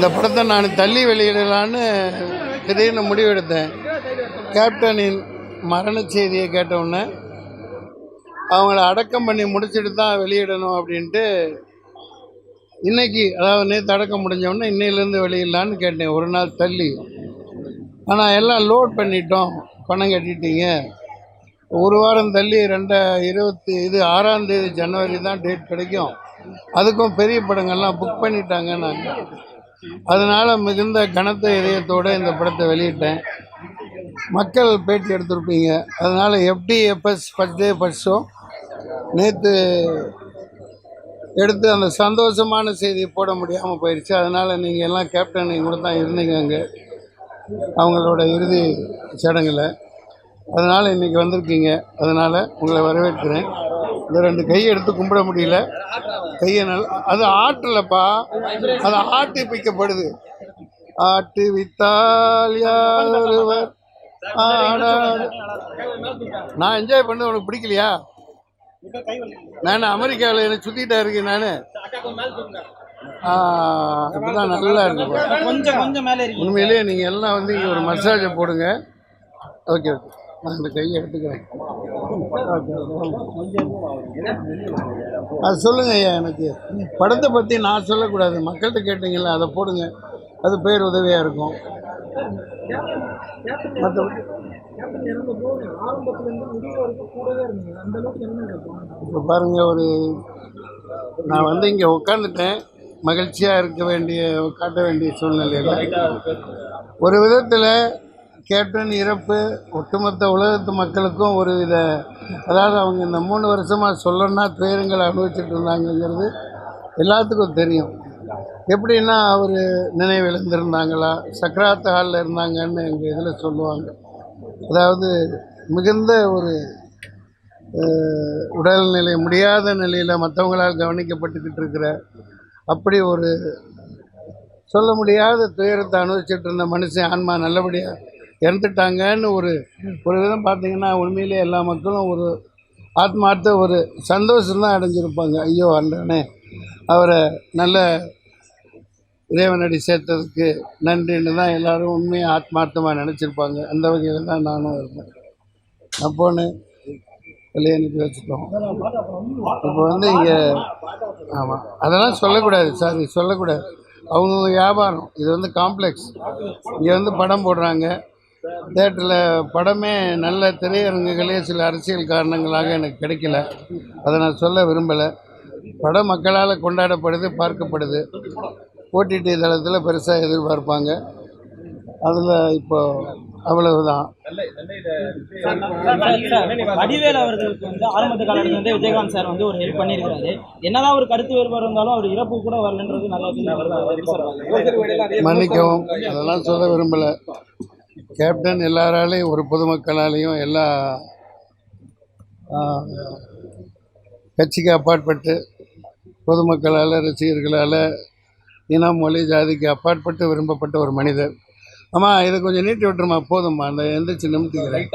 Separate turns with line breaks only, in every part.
இந்த படத்தை நான் தள்ளி வெளியிடலான்னு திடீர்னு முடிவெடுத்தேன். கேப்டனின் மரண செய்தியை கேட்டவுடனே அவங்கள அடக்கம் பண்ணி முடிச்சுட்டு தான் வெளியிடணும் அப்படின்ட்டு இன்னைக்கு அதாவது நேற்று அடக்கம் முடிஞ்சவுடனே இன்னையிலேருந்து வெளியிடலான்னு கேட்டேன். ஒரு நாள் தள்ளி. ஆனால் எல்லாம் லோட் பண்ணிட்டோம். பணம் கட்டிட்டீங்க. ஒரு வாரம் தள்ளி ரெண்ட இருபத்தி இது ஆறாம் தேதி ஜனவரி தான் டேட் கிடைக்கும். அதுக்கும் பெரிய படங்கள்லாம் புக் பண்ணிட்டாங்க நாங்கள் அதனால் மிகுந்த கனத்த இதயத்தோடு இந்த படத்தை வெளியிட்டேன். மக்கள் பேட்டி எடுத்திருப்பீங்க. அதனால் எப்படி FS first day first show நேற்று எடுத்து அந்த சந்தோஷமான செய்தி போட முடியாமல் போயிடுச்சு அதனால் நீங்கள் எல்லாம் கேப்டன் கூட தான் இருந்தீங்க அங்கே. அவங்களோட இறுதி சடங்கில். அதனால் இன்றைக்கி வந்திருக்கீங்க. அதனால் உங்களை வரவேற்கிறேன். இந்த ரெண்டு கையை எடுத்து கும்பிட முடியல. கையை நல்லா அது ஆட்டலப்பா அது ஆட்டி பிக்கப்படுது ஆட்டு வித்தால் யார் ஒருவர் ஆடாது. நான் என்ஜாய் பண்ணது உனக்கு பிடிக்கலையா? நான் அமெரிக்காவில் எனக்கு சுற்றிட்டா இருக்கேன் நான். இப்படிதான் நல்லா
இருக்கு
உண்மையிலேயே நீங்கள் எல்லாம் வந்து இங்கே ஒரு மசாஜை போடுங்க. Okay okay. நான் இந்த கையை எடுத்துக்கிறேன். அது சொல்லுங்க ஐயா எனக்கு. படத்தை பற்றி நான் சொல்லக்கூடாது. மக்கள்கிட்ட கேட்டீங்கல்ல அதை போடுங்க. அது பேர் உதவியாக இருக்கும். இப்போ பாருங்கள் ஒரு நான் வந்து இங்கே உட்காந்துட்டேன் மகிழ்ச்சியாக இருக்க வேண்டிய காட்ட வேண்டிய சூழ்நிலையில். ஒரு விதத்தில் கேப்டன் இறப்பு ஒட்டுமொத்த உலகத்து மக்களுக்கும் ஒரு வித அதாவது அவங்க இந்த மூணு வருஷமாக சொல்லணும்னா துயரங்களை அனுபவிச்சுட்டு இருந்தாங்கங்கிறது எல்லாத்துக்கும் தெரியும். எப்படின்னா அவர் நினைவிழந்திருந்தாங்களா? சக்கராத் ஹாலில் இருந்தாங்கன்னு எங்கள் இதில் சொல்லுவாங்க. அதாவது மிகுந்த ஒரு உடல்நிலை முடியாத நிலையில் மற்றவங்களால் கவனிக்கப்பட்டுக்கிட்டு இருக்கிற அப்படி ஒரு சொல்ல முடியாத துயரத்தை அனுபவிச்சுட்டு இருந்த மனுஷன் ஆன்மா நல்லபடியாக இறந்துட்டாங்கன்னு ஒரு ஒரு விதம் பார்த்தீங்கன்னா உண்மையிலே எல்லா மக்களும் ஒரு ஆத்மார்த்த ஒரு சந்தோஷம் தான் அடைஞ்சிருப்பாங்க. ஐயோ அண்ணனே. அவரை நல்ல இறைவனடி சேர்த்ததுக்கு நன்றின்னு தான் எல்லோரும் உண்மையாக ஆத்மார்த்தமாக நினச்சிருப்பாங்க. அந்த வகையில் தான் நானும் இருந்தேன். அப்போன்னு கல்யாணிக்கு வச்சுட்டோம். இப்போ வந்து இங்கே ஆமாம் அதெல்லாம் சொல்லக்கூடாது சாரி. சொல்லக்கூடாது. அவங்க வியாபாரம். இது வந்து காம்ப்ளெக்ஸ். இங்கே வந்து படம் போடுறாங்க. தேட்டரில் படமே நல்ல திரையரங்குகளே சில அரசியல் காரணங்களாக எனக்கு கிடைக்கல. அதை நான் சொல்ல விரும்பலை. படம் மக்களால் கொண்டாடப்படுது பார்க்கப்படுது. ஓடிடி தளத்தில் பெருசாக எதிர்பார்ப்பாங்க. அதில் இப்போ அவ்வளவுதான்.
வடிவேல் அவர்களுக்கு வந்து ஆரம்பத்து காலத்துல வந்து விஜயகாந்த் சார் வந்து ஒரு ஹெல்ப் பண்ணியிருக்காரு என்னதான் ஒரு கருத்து வேறுபாடு இருந்தாலும் அவர் இறப்பு கூட வரலன்றது
மன்னிக்கவும் அதெல்லாம் சொல்ல விரும்பலை. கேப்டன் எல்லாராலையும் ஒரு பொதுமக்களாலையும் எல்லா கட்சிக்கு அப்பாற்பட்டு பொதுமக்களால் ரசிகர்களால் இனம் மொழி ஜாதிக்கு அப்பாற்பட்டு விரும்பப்பட்ட ஒரு மனிதர். ஆமாம் இதை கொஞ்சம் நீட்டி விட்டுருமா போதும்மா அந்த எந்திரிச்சு நிமித்திக்கிறேன்.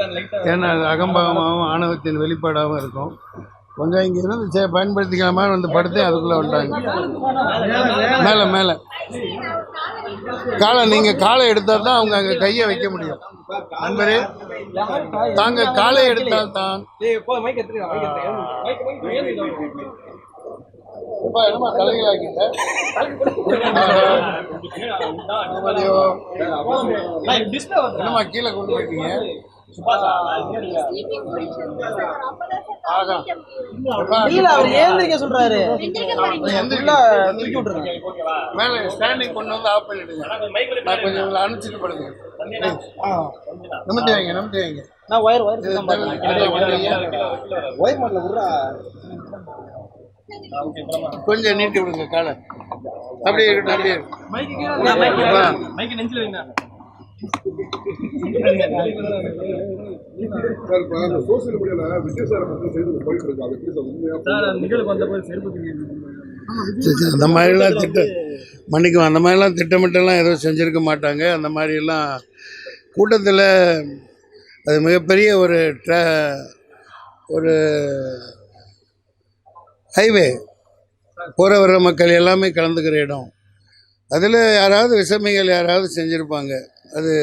ஏன்னா அது அகம்பாகமாகவும் ஆணவத்தின் வெளிப்பாடாகவும் இருக்கும். கொஞ்சம் இங்கே இருந்து சே பயன்படுத்திக்கலாமா வந்து படுத்து அதுக்குள்ளே வந்துட்டாங்க. மேலே மேலே. காலை நீங்கள் காலை எடுத்தால் தான் அவங்க அங்கே கையை வைக்க முடியும். நண்பரே தாங்க காலை எடுத்தால் தான். என்னம்மா கீழே கொண்டு போயிட்டீங்க?
இல்ல அவர் ஏந்திரிக்க சொல்றாரு. தூக்கி விட்டுருங்க
மேலே ஸ்டாண்டிங் கொண்டு வந்து ஆஃப் பண்ணிடுங்க. நான் கொஞ்சம் அனுப்பிச்சிட்டு படுங்க நிமித்தி வைங்க நிமித்தி வைங்க.
நான் ஒயர் ஒயர். ஒயர் மாடல விட்றா.
கொஞ்சம் நீட்டி விடுங்க காலை. அப்படியே அப்படியே
சார் இப்போ அந்த சோசியல் மீடியாவில் விஜய் சாரை பற்றி செய்தி போயிட்டு இருக்கு சார்
நிகழ்வு வந்தபோது செருப்பு
அந்த மாதிரிலாம் திட்டம் மன்னிக்கும் அந்த மாதிரிலாம் திட்டமிட்டெல்லாம் எதுவும் செஞ்சுருக்க மாட்டாங்க. அந்த மாதிரிலாம் கூட்டத்தில் அது மிகப்பெரிய ஒரு ட்ரா ஒரு ஹைவே போகிற வர்ற மக்கள் எல்லாமே கலந்துக்கிற இடம். அதில் யாராவது விஷமிகள் யாராவது செஞ்சுருப்பாங்க. அது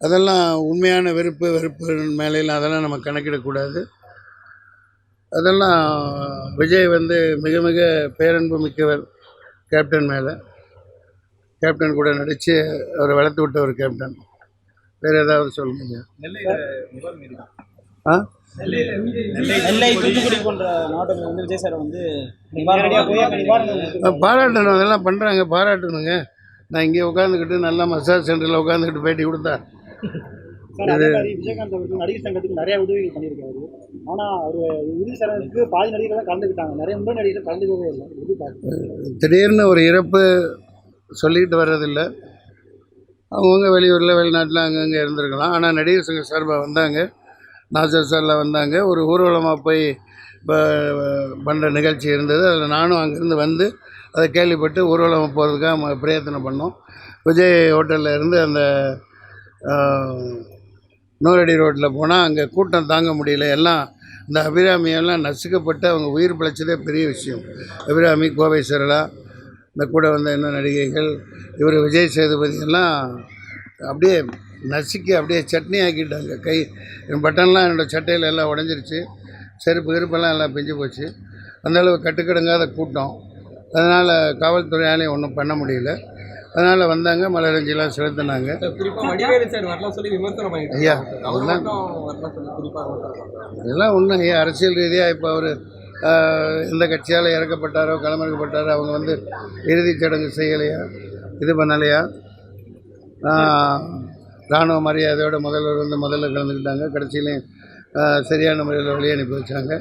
அதெல்லாம் உண்மையான வெறுப்பு வெறுப்பு மேலையில் அதெல்லாம் நம்ம கணக்கிடக்கூடாது. அதெல்லாம் விஜய் வந்து மிக மிக பேரன்பு மிக்கவர் கேப்டன் மேலே. கேப்டன் கூட நடித்து அவரை வளர்த்து விட்ட ஒரு கேப்டன். வேறு ஏதாவது சொல்லுங்க ஆ?
நெல்லை தூத்துக்குடி போன்ற மாவட்டங்கள் வந்து விஜய் சார் வந்து நேரடியாக போய் நிவாரணம்
பாராட்டணும் அதெல்லாம் பண்ணுறாங்க பாராட்டணுங்க. நான் இங்கே உட்காந்துக்கிட்டு நல்லா மசாஜ் சென்டரில் உட்காந்துக்கிட்டு பேட்டி கொடுத்தா.
சார் அதே மாதிரி விஜயகாந்த் அவர்கள் நடிகர் சங்கத்துக்கு நிறைய உதவிகள் பண்ணியிருக்காரு. ஆனால் அவர் இறுதி சடங்குக்கு பாதி நடிகர்கள் தான் கலந்துக்கிட்டாங்க. நிறைய முன்னணி நடிகர்கள் கலந்துக்கவே இல்லை. எப்படி பார்க்குறீங்க
திடீர்னு ஒரு இறப்பு சொல்லிக்கிட்டு வர்றதில்ல. அவங்கவுங்க வெளியூரில் வெளிநாட்டில் அங்கங்கே இருந்திருக்கலாம். ஆனால் நடிகர் சங்க சார்பாக வந்தாங்க. நாசர் சார்லாம் வந்தாங்க. ஒரு ஊர்வலமாக போய் பண்ணுற நிகழ்ச்சி இருந்தது. அதில் நானும் அங்கேருந்து வந்து அதை கேள்விப்பட்டு ஊர்வலம் போகிறதுக்காக பிரயத்தனம் பண்ணோம். விஜய் ஹோட்டலில் இருந்து அந்த ஆஹ், நூறடி ரோட்டில் போனால் அங்கே கூட்டம் தாங்க முடியல. எல்லாம் இந்த அபிராமியெல்லாம் நசுக்கப்பட்டு அவங்க உயிர் பிழைச்சதே பெரிய விஷயம். அபிராமி கோவை சரளா இந்த கூட வந்த இன்னும் நடிகைகள் இவர் விஜய் சேதுபதி எல்லாம் அப்படியே நசுக்கி அப்படியே சட்னி ஆக்கிட்டாங்க. கை என் பட்டன்லாம் என்னோடய சட்டையில் எல்லாம் உடஞ்சிருச்சு. செருப்பு கிருப்பெல்லாம் எல்லாம் பிஞ்சு போச்சு. அந்த அளவு கட்டுக்கடங்காத கூட்டம். அதனால் காவல்துறையாலையும் ஒன்றும் பண்ண முடியல. அதனால் வந்தாங்க மலரஞ்சிலாம் செலுத்தினாங்க. ஐயா அதெல்லாம். இதெல்லாம் ஒன்றும் ஐயா அரசியல் ரீதியாக இப்போ அவர் எந்த கட்சியால் இறக்கப்பட்டாரோ களமிறக்கப்பட்டாரோ அவங்க வந்து இறுதிச் சடங்கு செய்யலையா இது பண்ணலையா? இராணுவ மரியாதையோட முதல்வர் வந்து முதல்ல கலந்துக்கிட்டாங்க. கடைசியிலையும் சரியான முறையில் வழி அனுப்பி வச்சாங்க.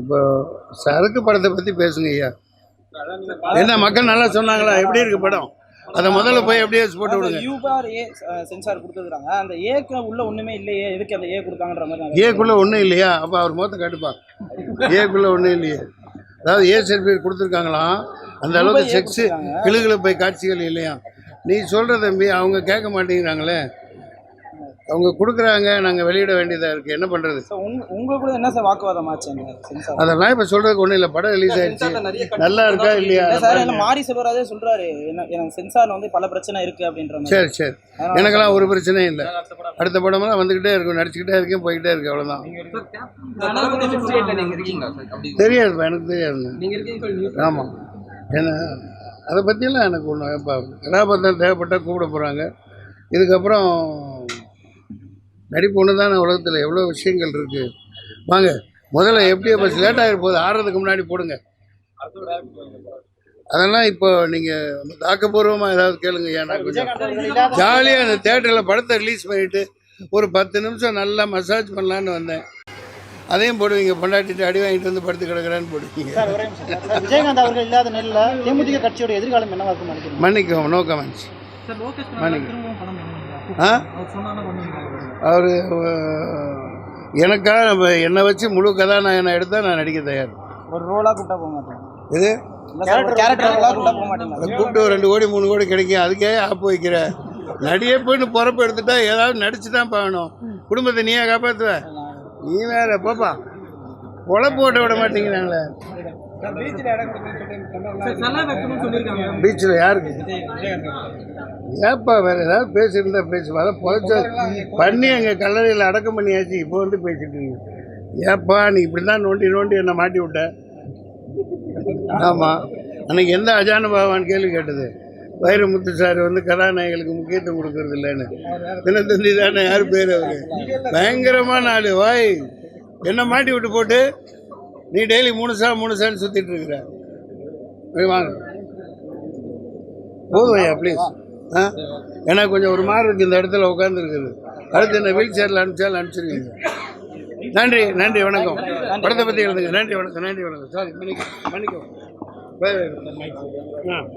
இப்போ சரக்கு படத்தை பற்றி பேசுங்க ஐயா. என்ன மக்கள் நல்லா சொன்னாங்களா? எப்படி இருக்கு படம்? அதை முதல்ல போய் அப்படியே போட்டு விடுங்க.
யூபார் ஏ சென்சார் கொடுத்துருக்காங்க அந்த ஏக்கு உள்ள ஒண்ணுமே இல்லையே. எதுக்கு அந்த ஏ கொடுத்தாங்கன்ற மாதிரி
ஏக்குள்ளே ஒன்றும் இல்லையா? அப்போ அவர் முகத்தை காட்டுப்பா. ஏக்குள்ளே ஒன்றும் இல்லையே. அதாவது ஏ சர்டிஃபிகேட் கொடுத்துருக்காங்களாம் அந்த அளவுக்கு செக்ஸு கிளுகிழு போய் காட்சிகள் இல்லையா? நீ சொல்கிற தம்பி அவங்க கேட்க மாட்டேங்கிறாங்களே. அவங்க கொடுக்குறாங்க நாங்கள் வெளியிட வேண்டியதாக இருக்குது என்ன பண்ணுறது
So, உங்க உங்களுக்கு கூட என்ன சார் வாக்குவாதம் ஆச்சு அந்த சென்சார்
அதெல்லாம் இப்போ சொல்கிறதுக்கு ஒன்றும் இல்லை. படம் ரிலீஸ் ஆயிடுச்சு. நல்லா இருக்கா இல்லையா?
இல்ல சார் என்ன மாறி சொல்றாரு. என்ன எனக்கு சென்சார்ல வந்து பல பிரச்சனை இருக்கு அப்படின்ற
சரி சரி. எனக்கெல்லாம் ஒரு பிரச்சனையும் இல்லை. அடுத்த படமெல்லாம் வந்துக்கிட்டே இருக்கும். நடிச்சுக்கிட்டே இருக்கேன் போய்கிட்டே இருக்கு அவ்வளோதான்
சார், தளபதி 58 ல நீங்க இருக்கீங்களா சார்? அப்படி
தெரியாதுப்பா எனக்கு
நியூஸ்
ஆமாம் ஏன்னா அதை பற்றியெல்லாம் எனக்கு ஒன்றும் இப்போ கதாபாத்திரம் தேவைப்பட்டால் கூப்பிட போகிறாங்க இதுக்கப்புறம் நடிப்பு ஒன்று தானே உலகத்தில் எவ்வளோ விஷயங்கள் இருக்குது வாங்க முதல்ல எப்படியோ பஸ் லேட் ஆகிட போகுது. ஆறதுக்கு முன்னாடி போடுங்க. அதெல்லாம் இப்போ நீங்கள் தாக்கப்பூர்வமாக ஏதாவது கேளுங்க ஏன் நான் கொஞ்சம் ஜாலியாக அந்த தேட்டரில் படத்தை ரிலீஸ் பண்ணிவிட்டு ஒரு பத்து நிமிஷம் நல்லா மசாஜ் பண்ணலான்னு வந்தேன். அதையும் போடுவீங்க பொண்டாட்டிட்டு அடி வாங்கிட்டு வந்து படுத்து கிடக்குறான்னு போடுவீங்க.
சார் ஒரே நிமிஷம் சார். சார், விஜயகாந்த் அவர்கள் இல்லாத நிலையில் தேமுதிக கட்சியோட எதிர்காலம் என்னவா இருக்கும்
மன்னிக்கவும் நோ கமெண்ட்ஸ் அவர் எனக்காக நம்ம என்னை வச்சு முழு கதாநாயகனை எடுத்தால் நான் நடிக்க தயார்.
ஒரு ரோலா கூப்பிட்டா போக மாட்டேன்.
இது
கூப்பிட்டா
ரெண்டு கோடி மூணு கோடி கிடைக்கும் அதுக்கே ஆப்பு வைக்கிற. நடிகப்புன்னு பொறப்பு எடுத்துட்டா ஏதாவது நடிச்சு தான் பார்க்கணும். குடும்பத்தை நீயே காப்பாற்றுவ நீ வேற போப்பா. பொழப்பு ஓட்ட விட மாட்டேங்கிறாங்களே பீச்சில் யாருக்கு? ஏப்பா வேற ஏதாவது பேசியிருந்தா பேசுவா அதை புதைச்ச பண்ணி அங்கே கல்லறையில் அடக்கம் பண்ணியாச்சு. இப்போ வந்து பேசிட்டு இருக்கீங்க. ஏப்பா நீ இப்படி தான் நோண்டி நோண்டி என்னை மாட்டி விட்ட. ஆமாம் அன்னைக்கு எந்த அஜான பகவான் கேள்வி கேட்டது? வைரமுத்து சார் வந்து கதாநாயகளுக்கு முக்கியத்துவம் கொடுக்கறது இல்லைன்னு. தினத்தந்தி தானே யார் பேர் அவரு? பயங்கரமான ஆள் வாய். என்ன மாட்டி விட்டு போட்டு நீ டெய்லி மூணு சார் மூணு சார் சுற்றிட்டு இருக்கிற. போதும் ஐயா ப்ளீஸ் ஆ? ஏன்னா கொஞ்சம் ஒரு மாதிரி இருக்குது இந்த இடத்துல உட்காந்துருக்குது அடுத்து என்ன வீல் சேரில் அனுப்பிச்சாலும் அனுப்பிச்சிருக்கீங்க நன்றி நன்றி வணக்கம். படத்தை பற்றி எழுதுங்க. நன்றி வணக்கம் நன்றி வணக்கம். சாரி மன்னிக்க மன்னிக்கவும் ஆ.